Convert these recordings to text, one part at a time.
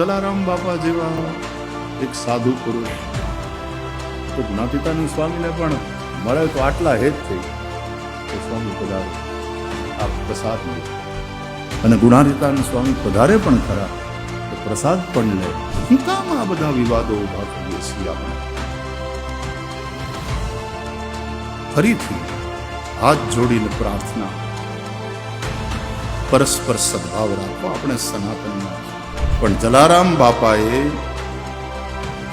જલારામ બાપા જેવા એક સાધુ પુરુષ. તો જ્ઞાતિતાની સ્વામીને પણ મળે તો આટલા હેત થઈ. કે સ્વામી પધારો. આ પ્રસાદ લે. અને ગુણાતીતાન સ્વામી પધારે પણ ખરા. તો પ્રસાદ પણ લે. કામ આ બધા વિવાદો ઊભા કરીએ છીએ આપણે. ફરીથી હાથ જોડીને પ્રાર્થના. પરસ્પર સદભાવ રાખો. આપણે સનાતનમાં પણ જલારામ બાપાએ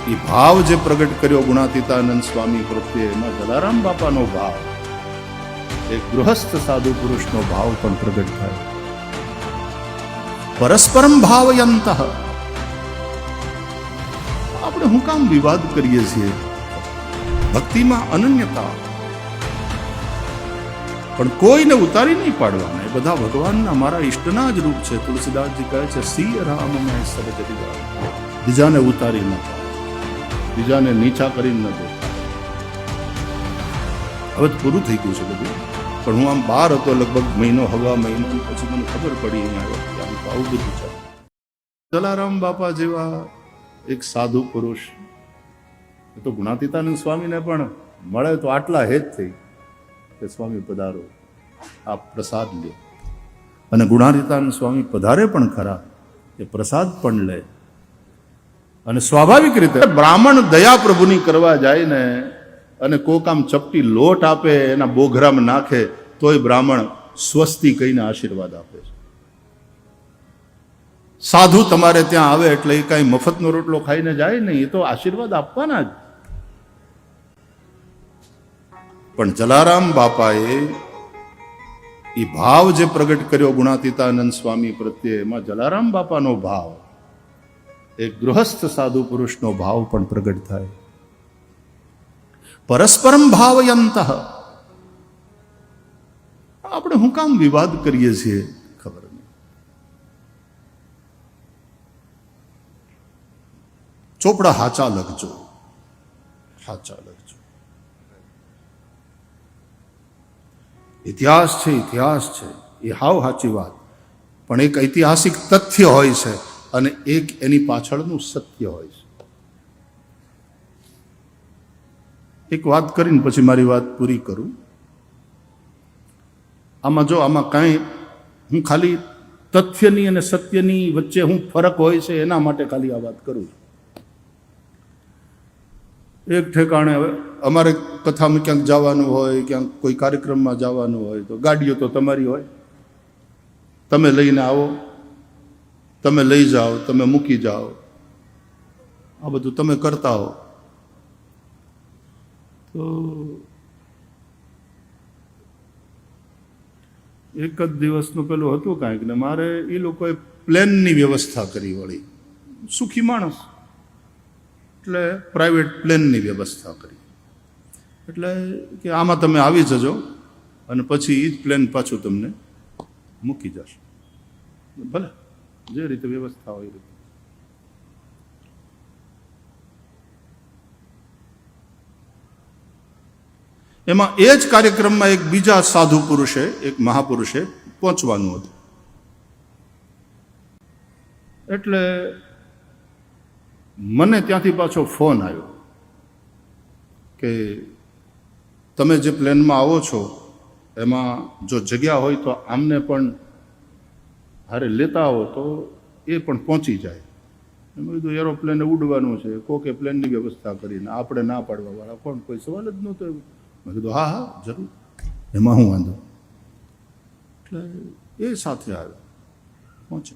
એ ભાવ જે પ્રગટ કર્યો ગુણાતીતાનંદ સ્વામી પ્રત્યે, એમાં જલારામ બાપાનો ભાવ, એક ગૃહસ્થ સાધુ પુરુષનો ભાવ પણ પ્રગટ થાય. પરસ્પરમ ભાવયંત. આપણે હું કામ વિવાદ કરીએ છીએ? ભક્તિમાં અનન્યતા પણ કોઈને ઉતારી નહીં પાડવાના એ બધા ભગવાનના મારા ઈષ્ટના જ રૂપ છે. તુલસીદાસજી કહે છે સી રામ મેં સબ જગી બીજાને ઉતારી ન બીજાને નીચા કરીને ન દેખાય હવે પૂરું થઈ ગયું છે બધું. પણ હું આમ બહાર હતો લગભગ મહિનો, હવા મહિનો, પછી મને ખબર પડી આવું બધું છે. જલારામ બાપા જેવા એક સાધુ પુરુષ. એ તો ગુણાતીતાનંદ સ્વામીને પણ મળે તો આટલા હેત થઈ. કે સ્વામી પધારો આ પ્રસાદ લે અને ગુણાતીતાનંદ સ્વામી પધારે પણ ખરા, એ પ્રસાદ પણ લે. અને સ્વાભાવિક રીતે બ્રાહ્મણ દયા પ્રભુની કરવા જાય ને, અને કોક આમ ચપટી લોટ આપે, એના બોઘરામાં નાખે, તોય બ્રાહ્મણ સ્વસ્તી કહીને આશીર્વાદ આપે છે. સાધુ તમારે ત્યાં આવે એટલે એ કાંઈ મફતનો રોટલો ખાઈને જાય નહીં, એ તો આશીર્વાદ આપવાના જ. પણ જલારામ બાપાએ એ ભાવ જે પ્રગટ કર્યો ગુણાતીતાનંદ સ્વામી પ્રત્યે, એમાં જલારામ બાપાનો ભાવ, એક ગૃહસ્થ સાધુ પુરુષનો ભાવ પણ પ્રગટ થાય. પરસ્પરમ ભાવયંત. આપણે હું કામ વિવાદ કરીએ છીએ? ખબર નહીં. ચોપડા હાચા લખજો. હાચા લખજો. ઇતિહાસ છે ઇતિહાસ છે. એ હાવ સાચી વાત. પણ એક ઐતિહાસિક તથ્ય હોય છે અને એક એની પાછળનું સત્ય હોય છે. એક વાત કરીને પછી મારી વાત પૂરી કરું. આમાં જો આમાં કાંઈ હું ખાલી તથ્યની અને સત્યની વચ્ચે હું ફરક હોય છે એના માટે ખાલી આ વાત કરું છું. એક ઠેકાણે હવે અમારે કથામાં ક્યાંક જવાનું હોય ક્યાંક કોઈ કાર્યક્રમમાં જવાનું હોય તો ગાડીઓ તો તમારી હોય. તમે લઈને આવો તમે લઈ જાઓ તમે મૂકી જાઓ. આ બધું તમે કરતા હો. તો એક જ દિવસનું પેલું હતું કાંઈક ને મારે એ લોકોએ પ્લેનની વ્યવસ્થા કરી વળી. સુખી માણસ. એટલે પ્રાઇવેટ પ્લેનની વ્યવસ્થા કરી. એટલે કે આમાં તમે આવી જજો અને પછી એ જ પ્લેન પાછું તમને મૂકી જશે. ભલે, જે રીતે વ્યવસ્થા હોય એ રીતે. એમાં એ જ કાર્યક્રમમાં એક બીજા સાધુ પુરુષે, એક મહાપુરુષે પહોંચવાનું હતું. એટલે મને ત્યાંથી પાછો ફોન આવ્યો કે તમે જે પ્લેનમાં આવો છો, એમાં જો જગ્યા હોય તો આમને પણ હારે લેતા આવો તો એ પણ પહોંચી જાય. એમ કીધું, એરોપ્લેને ઉડવાનું છે, કોકે પ્લેનની વ્યવસ્થા કરીને આપણે ના પાડવાવાળા કોણ? કોઈ સવાલ જ નહોતો એવું. મેં કીધું, હા હા, જરૂર. એમાં હું વાંધો એટલે એ સાથે આવ્યો પહોંચે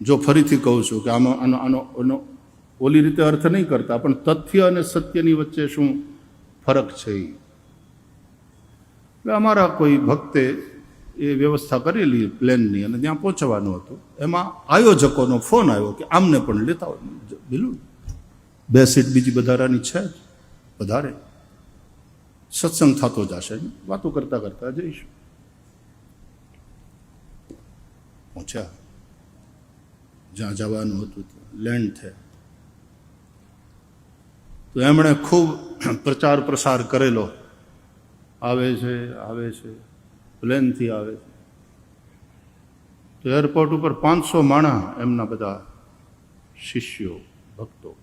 જો ફરીથી કહું છું કે આમાં આનો આનો આનો ઓલી રીતે અર્થ નહીં કરતા, પણ તથ્ય અને સત્યની વચ્ચે શું ફરક છે એટલે અમારા કોઈ ભક્તે એ વ્યવસ્થા કરેલી પ્લેનની અને ત્યાં પહોંચવાનું હતું. એમાં આયોજકોનો ફોન આવ્યો કે આમને પણ લેતા હોય બિલું, બે સીટ બીજી વધારાની છે જ, વધારે. સત્સંગ થતો જશે. વાતો કરતા કરતા જઈશું. પહોંચ્યા. જ્યાં જવાનું હતું લેન્ડ થયા તો એમણે ખૂબ પ્રચાર પ્રસાર કરેલો. આવે છે આવે છે. પ્લેનથી આવે છે. તો એરપોર્ટ ઉપર પાંચસો માણા એમના બધા શિષ્યો, ભક્તો.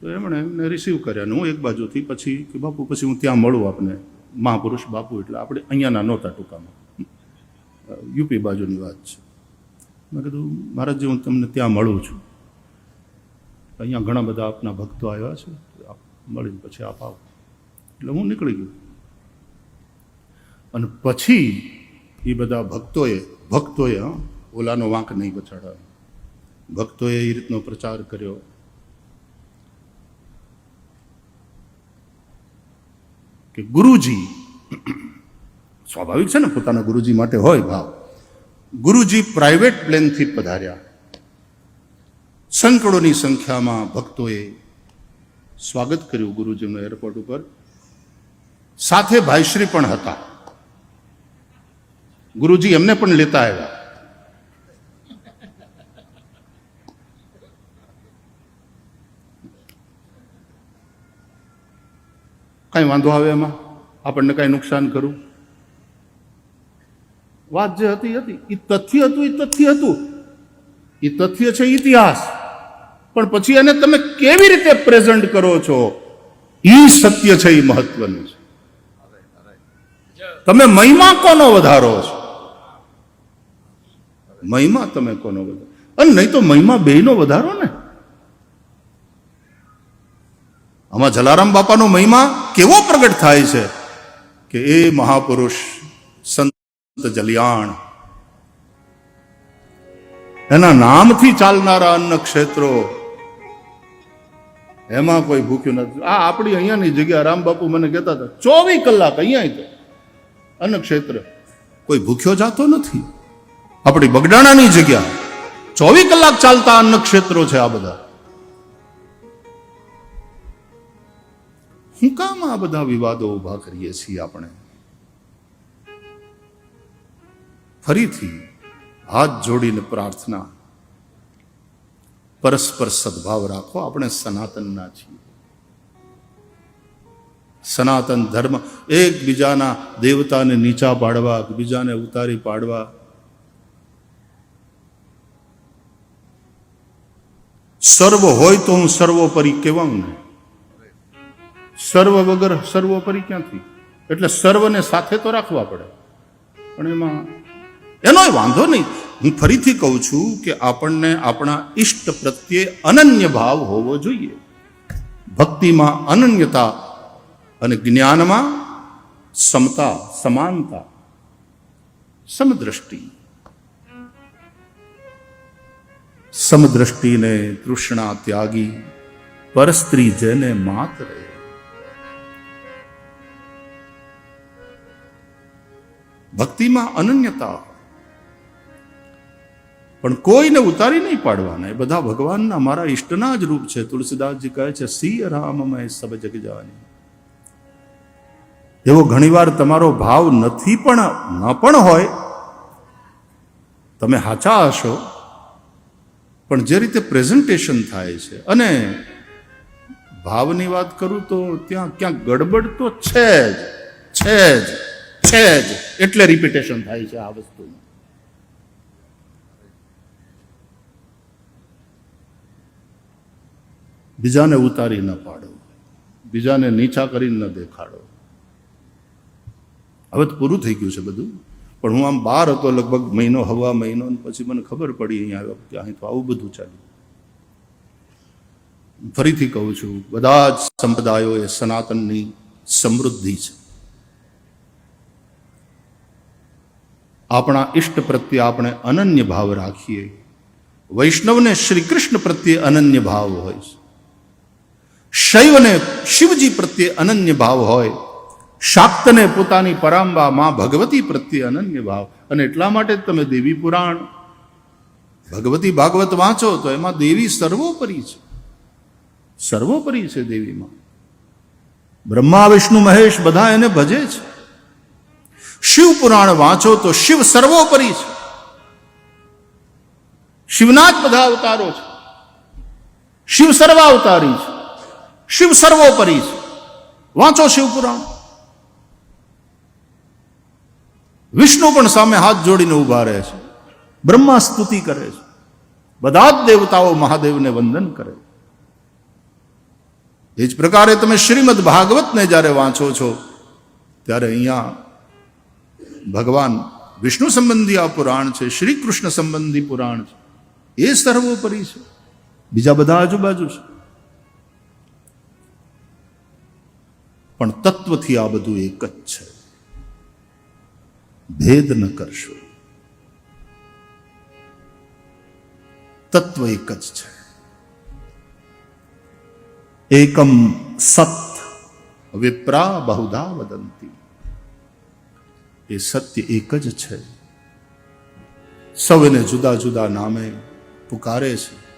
તો એમણે એમને રિસીવ કર્યા હું એક બાજુથી પછી કે બાપુ, પછી હું ત્યાં મળું આપને. મહાપુરુષ બાપુ એટલે આપણે અહીંયાના નહોતા ટૂંકામાં. યુપી બાજુની વાત છે. મેં કીધું મહારાજજી હું તમને ત્યાં મળું છું. અહીંયા ઘણા બધા આપના ભક્તો આવ્યા છે. આપ મળીને પછી આપ આવો. એટલે હું નીકળી ગયો. અને પછી એ બધા ભક્તોએ ભક્તોએ ઓલાનો વાંક નહીં બચાડ્યો ભક્તોએ એ રીતનો પ્રચાર કર્યો. કે ગુરુજી, સ્વાભાવિક છે ને, પોતાના ગુરુજી માટે હોય ભાવ. ગુરુજી પ્રાઇવેટ પ્લેનથી પધાર્યા. સંકડોની સંખ્યામાં ભક્તોએ સ્વાગત કર્યું ગુરુજીનું એરપોર્ટ ઉપર. સાથે ભાઈશ્રી પણ હતા. ગુરુજી એમને પણ લેતા આવ્યા. કઈ વાંધો આવે એમાં? આપણને કઈ નુકસાન કરું વાત જે હતી હતી. એ તથ્ય હતું એ તથ્ય હતું. એ તથ્ય છે ઇતિહાસ. પણ પછી એને તમે કેવી રીતે પ્રેઝન્ટ કરો છો? એ સત્ય છે એ મહત્વનું છે. તમે મહિમા કોનો વધારો છો? મહિમા તમે કોનો વધારો? અને નહીં તો મહિમા બેયનો વધારો ને? આમાં જલારામ બાપાનો મહિમા કેવો પ્રગટ થાય છે કે એ મહાપુરુષ જલિયાણ. એના નામથી ચાલનારા અન્ન ક્ષેત્રો. એમાં કોઈ ભૂખ્યું નથી. આ આપણી અહીંયાની જગ્યા રામબાપુ મને કહેતા હતા, ચોવીસ કલાક અહીંયા તો. અન્ન ક્ષેત્ર. કોઈ ભૂખ્યો જાતો નથી. આપણી બગડાણાની જગ્યા. ચોવીસ કલાક ચાલતા અન્ન ક્ષેત્રો છે આ બધા. હું કામ આ બધા વિવાદો ઊભા કરીએ છીએ આપણે? ફરીથી હાથ જોડીને પ્રાર્થના. પરસ્પર સદભાવ રાખો, આપણે સનાતનના છીએ. સનાતન ધર્મ એકબીજાના દેવતાને નીચા પાડવા બીજાને ઉતારી પાડવા. સર્વ હોય તો હું સર્વોપરી કહેવાઉં ને? સર્વ વગર સર્વોપરી ક્યાંથી? એટલે સર્વને સાથે તો રાખવા પડે. પણ એમાં એનો વાંધો નહીં. હું ફરીથી કહું છું કે આપણને આપણા ઈષ્ટ પ્રત્યે અનન્ય ભાવ હોવો જોઈએ. ભક્તિમાં અનન્યતા અને જ્ઞાનમાં સમતા, સમાનતા, સમદ્રષ્ટિ. સમદ્રષ્ટિને તૃષ્ણા ત્યાગી પરસ્ત્રી જેને માત્ર ભક્તિમાં અનન્યતા પણ કોઈને ઉતારી નહીં પાડવાના. એ બધા ભગવાનના મારા ઈષ્ટના જ રૂપ છે. તુલસીદાસજી કહે છે સિંહ રામમય સબ જગ જવાની એવો ઘણીવાર તમારો ભાવ નથી પણ, ન પણ હોય, તમે હાચા હશો. પણ જે રીતે પ્રેઝન્ટેશન થાય છે, અને ભાવની વાત કરું તો ત્યાં ક્યાંક ગડબડ તો છે જ છે જ છે જ, એટલે રિપીટેશન થાય છે આ વસ્તુનું બીજાને ઉતારી ન પાડો. બીજાને નીચા કરીને ન દેખાડો. હવે તો પૂરું થઈ ગયું છે બધું. પણ હું આમ બહાર હતો લગભગ મહિનો, હવા મહિનો પછી મને ખબર પડી અહીંયા આવ્યો કે અહીં તો આવું બધું ચાલ્યું. ફરીથી કહું છું, બધા જ સંપ્રદાયો એ સનાતનની સમૃદ્ધિ છે. આપણા ઈષ્ટ પ્રત્યે આપણે અનન્ય ભાવ રાખીએ. વૈષ્ણવને શ્રી કૃષ્ણ પ્રત્યે અનન્ય ભાવ હોય છે. શૈવને શિવજી પ્રત્યે અનન્ય ભાવ હોય. શાક્તને પોતાની પરાંબા માં ભગવતી પ્રત્યે અનન્ય ભાવ. અને એટલા માટે તમે દેવી પુરાણ, ભગવતી ભાગવત વાંચો તો એમાં દેવી સર્વોપરી છે. સર્વોપરી છે દેવીમાં. બ્રહ્મા, વિષ્ણુ, મહેશ બધા એને ભજે છે. શિવ પુરાણ વાંચો તો શિવ સર્વોપરી છે. શિવના જ બધા અવતારો છે. શિવ સર્વાવતારી છે. શિવ સર્વોપરી છે. વાંચો શિવપુરાણ વિષ્ણુ પણ સામે હાથ જોડીને ઊભા રહે છે. બ્રહ્મા સ્તુતિ કરે છે. બધા જ દેવતાઓ મહાદેવને વંદન કરે એ જ પ્રકારે તમે શ્રીમદ ભાગવતને જ્યારે વાંચો છો, ત્યારે અહીંયા ભગવાન વિષ્ણુ સંબંધી આ પુરાણ છે, શ્રી કૃષ્ણ સંબંધી પુરાણ છે. એ સર્વોપરી છે. બીજા બધા આજુબાજુ છે. પણ તત્વથી આ બધું એક જ છે. ભેદ ન કરશો. તત્વ એક જ છે. એકમ સત વિપ્રા બહુધા વદંતી. એ સત્ય એક જ છે. સૌને જુદા જુદા નામે પુકારે છે.